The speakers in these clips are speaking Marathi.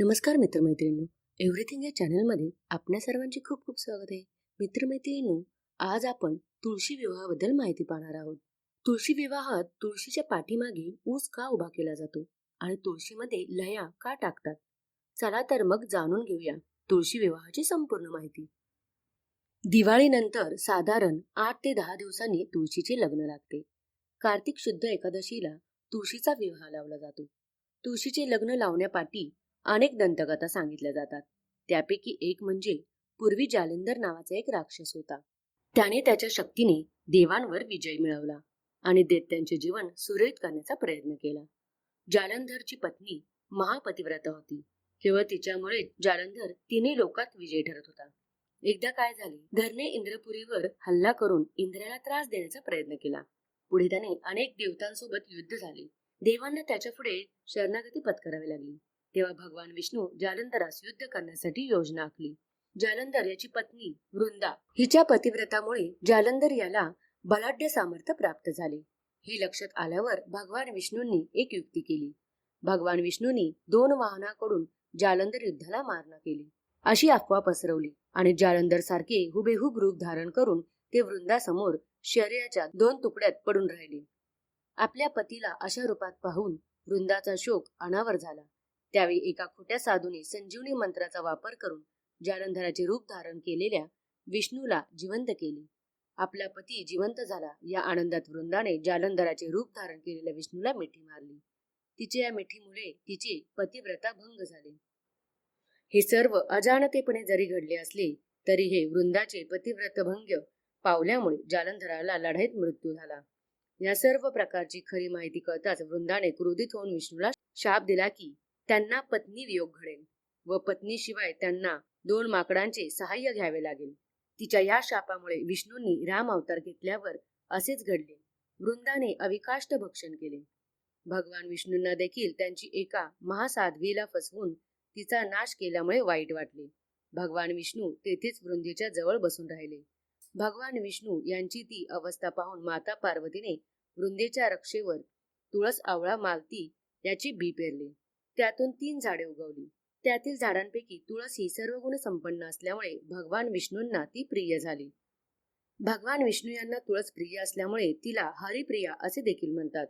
नमस्कार मित्रमैत्रिणींनो. एव्हरीथिंग या चॅनलमध्ये आपल्या सर्वांचे खूप खूप स्वागत आहे. मित्रमैत्रिणींनो आज आपण तुळशी विवाहाबद्दल माहिती पाहणार आहोत. तुळशी विवाहात तुळशीच्या पाठीमागे ऊस का उभा केला जातो आणि तुळशीमध्ये लया का टाकतात? चला तर मग जाणून घेऊया तुळशी विवाहाची संपूर्ण माहिती. दिवाळीनंतर साधारण आठ ते दहा दिवसांनी तुळशीचे लग्न लागते. कार्तिक शुद्ध एकादशीला तुळशीचा विवाह लावला जातो. तुळशीचे लग्न लावण्यापाठी अनेक दंतकथा सांगितल्या जातात. त्यापैकी एक म्हणजे पूर्वी जालिंदर नावाचा एक राक्षस होता. त्याने त्याच्या शक्तीने देवांवर विजय मिळवला आणि दैत्यांचे जीवन सुरळीत करण्याचा प्रयत्न केला. जालंधरची पत्नी महापतिव्रता होती. केवळ तिच्यामुळे जालंधर तिन्ही लोकात विजय ठरत होता. एकदा काय झाले? धरणे इंद्रपुरीवर हल्ला करून इंद्राला त्रास देण्याचा प्रयत्न केला. पुढे त्याने अनेक देवतांसोबत युद्ध झाले. देवांना त्याच्या पुढे शरणागती पत्करावी लागली. तेव्हा भगवान विष्णू जालंधरास युद्ध करण्यासाठी योजना आखली. जालंधर याची पत्नी वृंदा हिच्या पतिव्रतामुळे जालंधर याला बलाढ्य सामर्थ्य प्राप्त झाले. हे लक्षात आल्यावर भगवान विष्णूंनी एक युक्ती केली. भगवान विष्णूंनी दोन वाहनाकडून जालंधर युद्धाला मारणा केली. अशी अफवा पसरवली आणि जालंधर सारखे हुबेहूब रूप धारण करून ते वृंदासमोर शरीराच्या दोन तुकड्यात पडून राहिले. आपल्या पतीला अशा रूपात पाहून वृंदाचा शोक अनावर झाला. त्यावेळी एका खोट्या साधूने संजीवनी मंत्राचा वापर करून जालंधराचे रूप धारण केलेल्या विष्णूला जिवंत केले. आपला पती जिवंत झाला या आनंदात वृंदाने जालंधराचे रूप धारण केलेल्या विष्णूला मिठी मारली. तिच्या या मिठीमुळे तिचे पतिव्रता भंग झाले. हे सर्व अजाणतेपणे जरी घडले असले तरी हे वृंदाचे पतिव्रत भंग पावल्यामुळे जालंधराला लढाईत मृत्यू झाला. या सर्व प्रकारची खरी माहिती कळताच वृंदाने क्रोधित होऊन विष्णूला शाप दिला की त्यांना पत्नी वियोग घडेल व पत्नीशिवाय त्यांना दोन माकडांचे सहाय्य घ्यावे लागेल. तिच्या या शापामुळे विष्णूंनी राम अवतार घेतल्यावर असेच घडले. वृंदाने अविकाष्ट भक्षण केले. भगवान विष्णूंना देखील त्यांची एका महासाध्वीला फसवून तिचा नाश केल्यामुळे वाईट वाटले. भगवान विष्णू तेथेच वृंदेच्या जवळ बसून राहिले. भगवान विष्णू यांची ती अवस्था पाहून माता पार्वतीने वृंदेच्या रक्षेवर तुळस आवळा मालती याची बी पेरली त्यातून तीन झाडे उगवली. त्यातील झाडांपैकी तुळस ही सर्व गुण संपन्न असल्यामुळे भगवान विष्णूंना ती प्रिय झाली. भगवान विष्णू यांना तुळस प्रिय असल्यामुळे तिला हरिप्रिया असे देखील म्हणतात.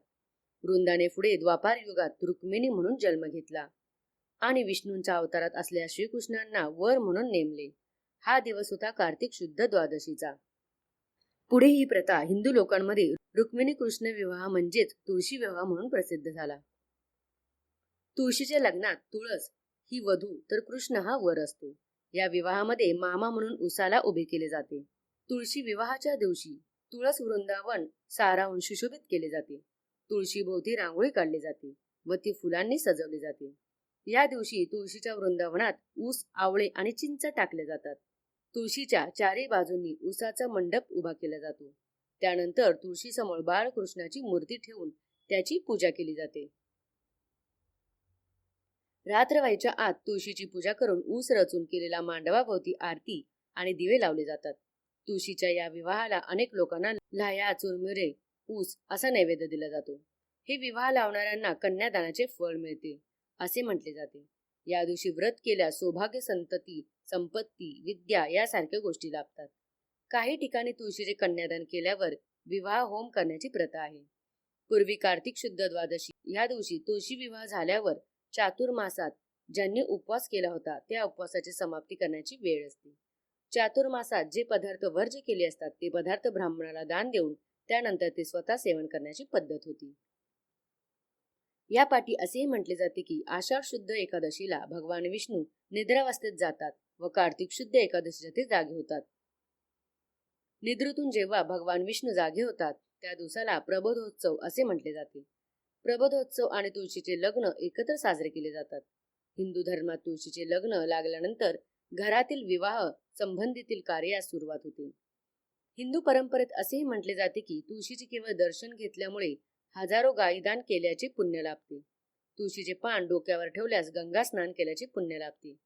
वृंदाने पुढे द्वापार युगात रुक्मिणी म्हणून जन्म घेतला. आणि विष्णूंच्या अवतारात असलेल्या श्रीकृष्णांना वर म्हणून नेमले. हा दिवस होता कार्तिक शुद्ध द्वादशीचा. पुढे ही प्रथा हिंदू लोकांमध्ये रुक्मिणी कृष्ण विवाह म्हणजेच तुळशी विवाह म्हणून प्रसिद्ध झाला. तुळशीच्या लग्नात तुळस ही वधू तर कृष्ण हा वर असतो. या विवाहामध्ये मामा म्हणून उसाला उभे केले जाते. तुळशी विवाहाच्या दिवशी तुळस वृंदावन सारावून सुशोभित केले जाते. तुळशी भोवती रांगोळी काढली जाते व ती फुलांनी सजवली जाते. या दिवशी तुळशीच्या वृंदावनात ऊस आवळे आणि चिंच टाकले जातात. तुळशीच्या चारही बाजूंनी ऊसाचा मंडप उभा केला जातो. त्यानंतर तुळशीसमोर बाळकृष्णाची मूर्ती ठेवून त्याची पूजा केली जाते. रात्र व्हायच्या आत तुळशीची पूजा करून ऊस रचून केलेला मांडवाभोवती आरती आणि दिवे लावले जातात. तुळशीच्या या विवाहाला अनेक लोकांना लाह्या चुरमुरे ऊस असा नैवेद्य दिला जातो. हे विवाह लावणाऱ्यांना कन्यादानाचे फळ मिळते असे म्हटले जाते. या दिवशी व्रत केल्यास सौभाग्य संतती संपत्ती विद्या यासारख्या गोष्टी लाभतात. काही ठिकाणी तुळशीचे कन्यादान केल्यावर विवाह होम करण्याची प्रथा आहे. पूर्वी कार्तिक शुद्ध द्वादशी या दिवशी तुळशी विवाह झाल्यावर चातुर्मासात ज्यांनी उपवास केला होता त्या उपवासाची समाप्ती करण्याची वेळ असते. चातुर्मासात जे पदार्थ वर्ज केले असतात ते पदार्थ ब्राह्मणाला दान देऊन त्यानंतर ते स्वतः सेवन करण्याची पद्धत होती. या पाठी असेही म्हटले जाते की आषाढ शुद्ध एकादशीला भगवान विष्णू निद्रावस्थेत जातात व कार्तिक शुद्ध एकादशीच्या ते जागे होतात. निद्रेतून जेव्हा भगवान विष्णू जागे होतात त्या दिवसाला प्रबोधोत्सव असे म्हटले जाते. प्रबोधोत्सव आणि तुळशीचे लग्न एकत्र साजरे केले जातात. हिंदू धर्मात तुळशीचे लग्न लागल्यानंतर घरातील विवाह संबंधीतील कार्यास सुरुवात होते. हिंदू परंपरेत असेही म्हटले जाते की तुळशीचे केवळ दर्शन घेतल्यामुळे हजारो गायदान केल्याचे पुण्य लाभते. तुळशीचे पान डोक्यावर ठेवल्यास गंगा स्नान केल्याचे पुण्य लाभते.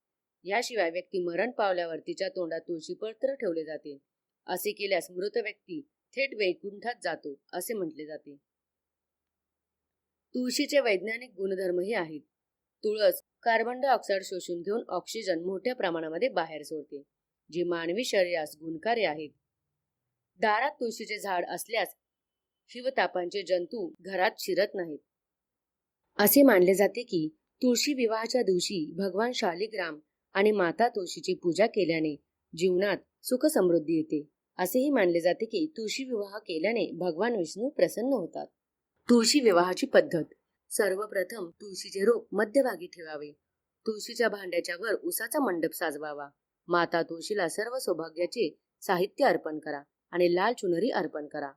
याशिवाय व्यक्ती मरण पावल्यावर तिच्या तोंडात तुळशी पत्र ठेवले जाते. असे केल्यास मृत व्यक्ती थेट वैकुंठात जातो असे म्हटले जाते. तुळशीचे वैज्ञानिक गुणधर्मही आहेत. तुळस कार्बन डायऑक्साईड शोषून घेऊन ऑक्सिजन मोठ्या प्रमाणामध्ये बाहेर सोडते जे मानवी शरीरास गुणकारी आहेत. दारात तुळशीचे झाड असल्यास शिवतापांचे जंतू घरात शिरत नाहीत. असे मानले जाते की तुळशी विवाहाच्या दिवशी भगवान शालिग्राम आणि माता तुळशीची पूजा केल्याने जीवनात सुख समृद्धी येते. असेही मानले जाते की तुळशी विवाह केल्याने भगवान विष्णू प्रसन्न होतात. तुळशी विवाहाची पद्धत. सर्वप्रथम तुळशीचे रोप मध्यभागी ठेवावे. तुळशीच्या भांड्याच्या वर उसाचा मंडप साजवावा. माता तुळशीला सर्व सौभाग्याचे साहित्य अर्पण करा आणि लाल चुनरी अर्पण करा.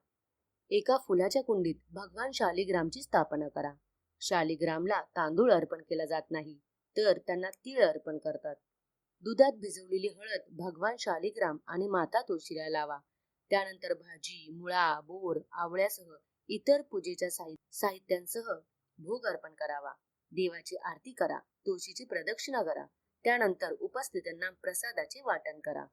एका फुलाच्या कुंडीत भगवान शालिग्रामची स्थापना करा. शालिग्रामला तांदूळ अर्पण केला जात नाही तर त्यांना तीळ अर्पण करतात. दुधात भिजवलेली हळद भगवान शालिग्राम आणि माता तुळशीला लावा. त्यानंतर भाजी मुळा बोर आवळ्यासह इतर पूजेच्या साहित्य साहित्यांसह भोग अर्पण करावा. देवाची आरती करा तुळशीची प्रदक्षिणा करा. त्यानंतर उपस्थितांना प्रसादाचे वाटण करा.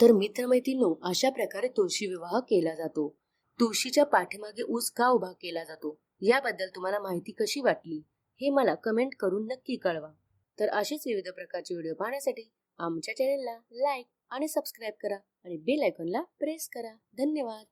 तर मित्रमैत्रिणींनो अशा प्रकारे तुळशी विवाह केला जातो. तुळशीच्या पाठीमागे ऊस का उभा केला जातो? याबद्दल तुम्हाला माहिती कशी वाटली? हे मला कमेंट करून नक्की कळवा. तर असेच विविध प्रकारचे व्हिडिओ पाहण्यासाठी आमच्या चॅनेलला लाईक आणि सबस्क्राईब करा आणि बेल आयकॉनला प्रेस करा. धन्यवाद!